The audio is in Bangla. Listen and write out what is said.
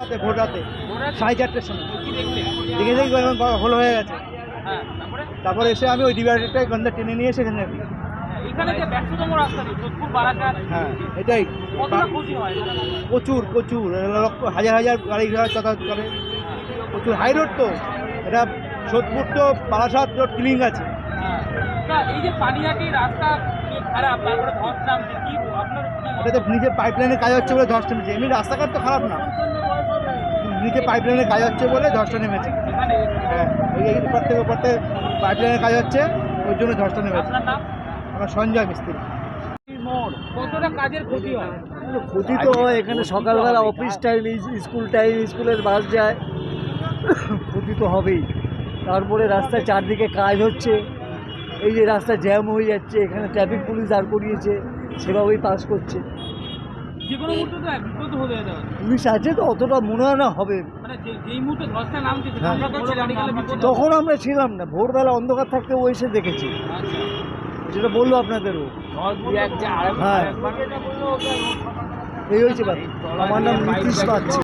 রাতে ভোর রাতে সাড়ে চারটের সময়। দেখে দেখি এখন হয়ে গেছে। হ্যাঁ তারপরে? এসে আমি ওই ডিভাইডারটাই গন্ধা টেনে নিয়ে এসে এখানে হ্যাঁ, হ্যাঁ এটাই। প্রচুর প্রচুর। লক্ষ হাজার হাজার গাড়ি ঘোড়া যাতায়াত করে। প্রচুর হাই রোড তো। এটা সোদপুর তো বারাসাত রোড ক্লিং আছে। হ্যাঁ। এই যে পানিহাটি রাস্তা খারাপ? তারপরে ধস নামছে কি আপনার এটা তো নিচে পাইপ লাইনের কাজ হচ্ছে বলে ধসটা নেমেছে। এমনি রাস্তাঘাট তো খারাপ না। নিচে পাইপ লাইনের কাজ হচ্ছে বলে ধসটা নেমেছে। হ্যাঁ এই এই উপর থেকে উপর থেকে পাইপ লাইনের কাজ হচ্ছে ওই জন্য ধসটা নেমেছে। আমার সঞ্জয় মিস্ত্রি। কতটা কাজের ক্ষতি হয়? ক্ষতি তো হয় এখানে সকালবেলা অফিস টাইম স্কুল টাইম স্কুলের বাস যায়। ক্ষতি তো হবেই। তারপরে রাস্তায় চারদিকে কাজ হচ্ছে। এই যে রাস্তা জ্যাম হয়ে যাচ্ছে এখানে ট্রাফিক পুলিশ দাঁড় করিয়েছে সেভাবেই পাস করছে। যে কোনো মুহূর্তে তো বিপদ হতে যেতে পারে পুলিশ আছে তো অতটা মনে হয় না হবে। মানে যেই মুহূর্তে ধসটা নামছে হ্যাঁ। তখন আমরা ছিলাম না ভোরবেলা অন্ধকার থাকতে ও এসে দেখেছি। আচ্ছা। যেটা বলল আপনাদেরও। হ্যাঁ। এই হয়েছে আমার নাম নীতিশ পাচ্ছি